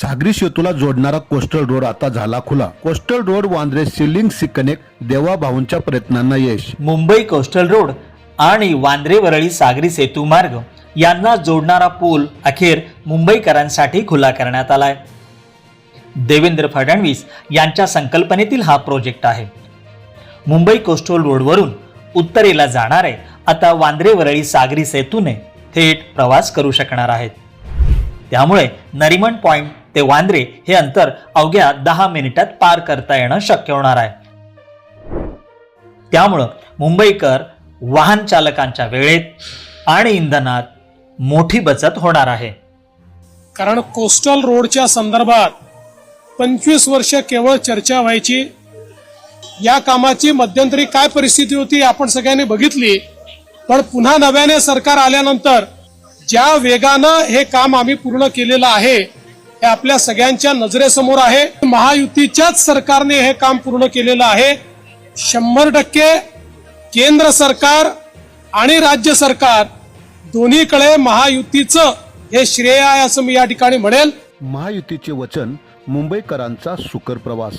सागरी सेतूला जोडणारा coastal road आता झाला खुला. कोस्टल रोड वांद्रे सिलिंग सी कनेक्ट देवा भाऊंच्या प्रयत्नांना यश. मुंबई कोस्टल रोड आणि वांद्रे वरळी सागरी सेतू मार्ग यांना जोडणारा पूल अखेर मुंबईकरांसाठी खुला करण्यात आलाय. देवेंद्र फडणवीस यांच्या संकल्पनेतील हा प्रोजेक्ट आहे. मुंबई कोस्टल रोडवरून उत्तरेला जाणारे आता वांद्रे वरळी सागरी सेतूने थेट प्रवास करू शकणार आहेत. त्यामुळे नरिमन पॉइंट ते वांद्रे हे अंतर अवघ्या दहा मिनिटात पार करता येणं शक्य होणार आहे. त्यामुळं मुंबईकर वाहन चालकांच्या वेळेत आणि इंधनात मोठी बचत होणार आहे. कारण कोस्टल रोडच्या संदर्भात पंचवीस वर्ष केवळ चर्चा व्हायची. या कामाची मध्यंतरी काय परिस्थिती होती आपण सगळ्यांनी बघितली. पण पुन्हा नव्याने सरकार आल्यानंतर ज्या वेगानं हे काम आम्ही पूर्ण केलेलं आहे हे आपल्या सगळ्यांच्या नजरेसमोर आहे. महायुतीच्याच सरकारने हे काम पूर्ण केलेलं आहे. शंभर टक्के केंद्र सरकार आणि राज्य सरकार दोन्हीकडे महायुतीचं हे श्रेय आहे असं मी या ठिकाणी म्हणेल. महायुतीचे वचन मुंबईकरांचा सुकर प्रवास.